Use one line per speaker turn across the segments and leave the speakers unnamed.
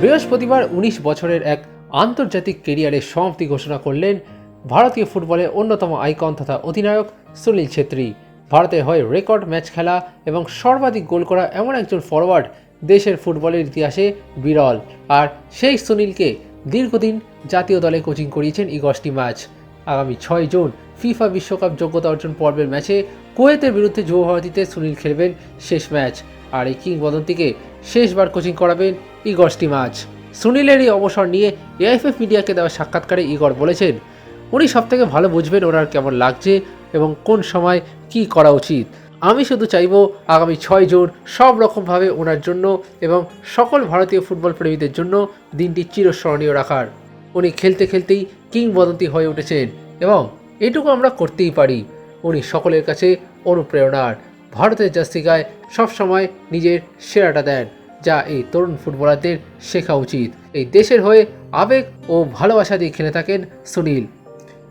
বৃহস্পতিবার উনিশ বছরের এক আন্তর্জাতিক কেরিয়ারের সমাপ্তি ঘোষণা করলেন ভারতীয় ফুটবলের অন্যতম আইকন তথা অধিনায়ক সুনীল ছেত্রী। ভারতের হয়ে রেকর্ড ম্যাচ খেলা এবং সর্বাধিক গোল করা এমন একজন ফরওয়ার্ড দেশের ফুটবলের ইতিহাসে বিরল। আর সেই সুনীলকে দীর্ঘদিন জাতীয় দলে কোচিং করিয়েছেন ইগস্টি ম্যাচ। আগামী ছয় জুন ফিফা বিশ্বকাপ যোগ্যতা অর্জন পর্বের ম্যাচে কোয়েতের বিরুদ্ধে যুবভারতীতে সুনীল খেলবেন শেষ ম্যাচ। আর এই কিংবদন্তিকে শেষবার কোচিং করাবেন ইগর স্টিমাচ সুনীলের এই অবসর নিয়ে এআইএফএফ মিডিয়াকে দেওয়া সাক্ষাৎকারে ইগর বলেছেন, উনি সবথেকে ভালো বুঝবেন ওনার কেমন লাগছে এবং কোন সময় কি করা উচিত। আমি শুধু চাইব আগামী ছয় জুন সব রকমভাবে ওনার জন্য এবং সকল ভারতীয় ফুটবল প্রেমীদের জন্য দিনটি চিরস্মরণীয় রাখার। উনি খেলতে খেলতেই কিংবদন্তি হয়ে উঠেছেন এবং এটুকু আমরা করতেই পারি। উনি সকলের কাছে অনুপ্রেরণার ভারতের জাস্তিকায় সবসময় নিজের সেরাটা দেন, যা এই তরুণ ফুটবলারদের শেখা উচিত। এই দেশের হয়ে আবেগ ও ভালোবাসা দিয়ে খেলে থাকেন সুনীল।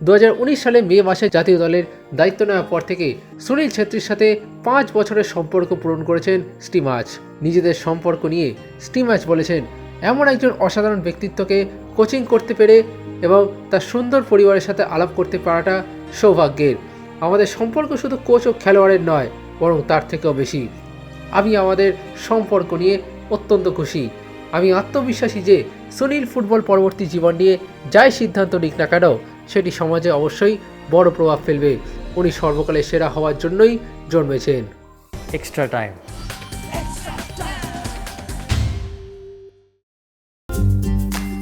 দু হাজার উনিশ সালে মে মাসে জাতীয় দলের দায়িত্ব নেওয়ার পর থেকে সুনীল ছেত্রীর সাথে পাঁচ বছরের সম্পর্ক পূরণ করেছেন স্টিমাচ। নিজেদের সম্পর্ক নিয়ে স্টিমাচ বলেছেন, এমন একজন অসাধারণ ব্যক্তিত্বকে কোচিং করতে পেরে এবং তার সুন্দর পরিবারের সাথে আলাপ করতে পারাটা সৌভাগ্যের। আমাদের সম্পর্ক শুধু কোচ ও খেলোয়াড়ের নয়, বরং তার থেকেও বেশি। আমি আমাদের সম্পর্ক নিয়ে অত্যন্ত খুশি। আমি আত্মবিশ্বাসী যে সুনীল ফুটবল পরবর্তী জীবন নিয়ে যাই সিদ্ধান্ত নিক না কেন, সেটি সমাজে অবশ্যই বড় প্রভাব ফেলবে। উনি সর্বকালের সেরা হওয়ার জন্যই জন্মেছেন।
Extra time.